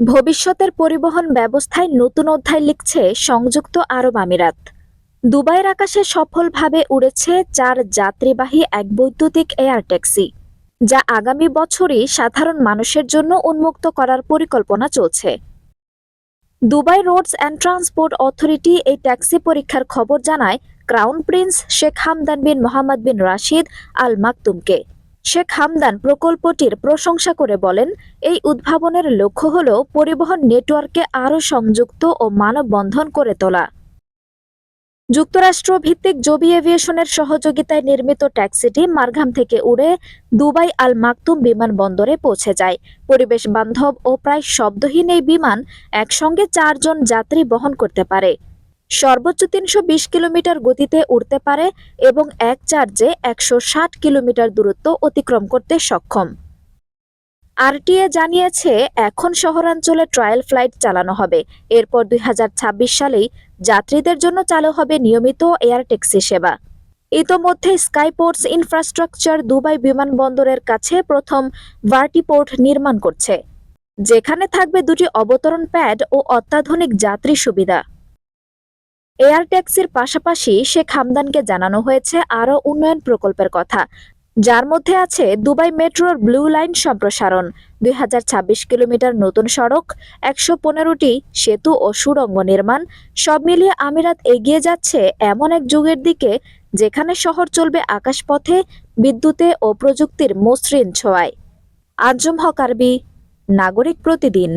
ভবিষ্যতের পরিবহন ব্যবস্থায় নতুন অধ্যায় লিখছে সংযুক্ত আরব আমিরাত। দুবাইয়ের আকাশে সফলভাবে উড়েছে চার যাত্রীবাহী এক বৈদ্যুতিক এয়ার ট্যাক্সি, যা আগামী বছরই সাধারণ মানুষের জন্য উন্মুক্ত করার পরিকল্পনা চলছে। Dubai roads and transport authority এই ট্যাক্সি পরীক্ষার খবর জানায় crown prince Sheikh Hamdan bin Mohammed bin Rashid Al মাকতুমকে Sheikh Hamdan প্রকল্পটির প্রশংসা করে বলেন, এই উদ্ভাবনের লক্ষ্য হল পরিবহন নেটওয়ার্কে আরও সংযুক্ত ও মানববন্ধন করে তোলা। যুক্তরাষ্ট্র ভিত্তিক জবি এভিয়েশনের সহযোগিতায় নির্মিত ট্যাক্সিটি মারঘাম থেকে উড়ে দুবাই আল মাকতুম বিমানবন্দরে পৌঁছে যায়। পরিবেশ বান্ধব ও প্রায় শব্দহীন এই বিমান একসঙ্গে চারজন যাত্রী বহন করতে পারে। সর্বোচ্চ তিনশো বিশ কিলোমিটার গতিতে উড়তে পারে এবং এক চার্জে একশো ষাট কিলোমিটার দূরত্ব অতিক্রম করতে সক্ষম। আরটিএ জানিয়েছে, এখন শহরাঞ্চলে ট্রায়াল ফ্লাইট চালানো হবে। এরপর দুই হাজার ছাব্বিশ সালেই যাত্রীদের জন্য চালু হবে নিয়মিত এয়ার ট্যাক্সি সেবা। ইতোমধ্যে স্কাইপোর্টস ইনফ্রাস্ট্রাকচার দুবাই বিমানবন্দরের কাছে প্রথম ভার্টিপোর্ট নির্মাণ করছে, যেখানে থাকবে দুটি অবতরণ প্যাড ও অত্যাধুনিক যাত্রী সুবিধা। এয়ার ট্যাক্সির পাশাপাশি শেখ হামদানকে জানানো হয়েছে আরও উন্নয়ন প্রকল্পের কথা। যার মধ্যে আছে দুবাই মেট্রোর ব্লু লাইন সম্প্রসারণ, দুই হাজার ছাব্বিশ কিলোমিটার নতুন সড়ক, একশো পনেরোটি সেতু ও সুড়ঙ্গ নির্মাণ, সব মিলিয়ে আমিরাত এগিয়ে যাচ্ছে এমন এক যুগের দিকে যেখানে শহর চলবে আকাশপথে, বিদ্যুতে ও প্রযুক্তির মসৃণ ছোঁয়ায়। আজম হক আরবি, নাগরিক প্রতিদিন।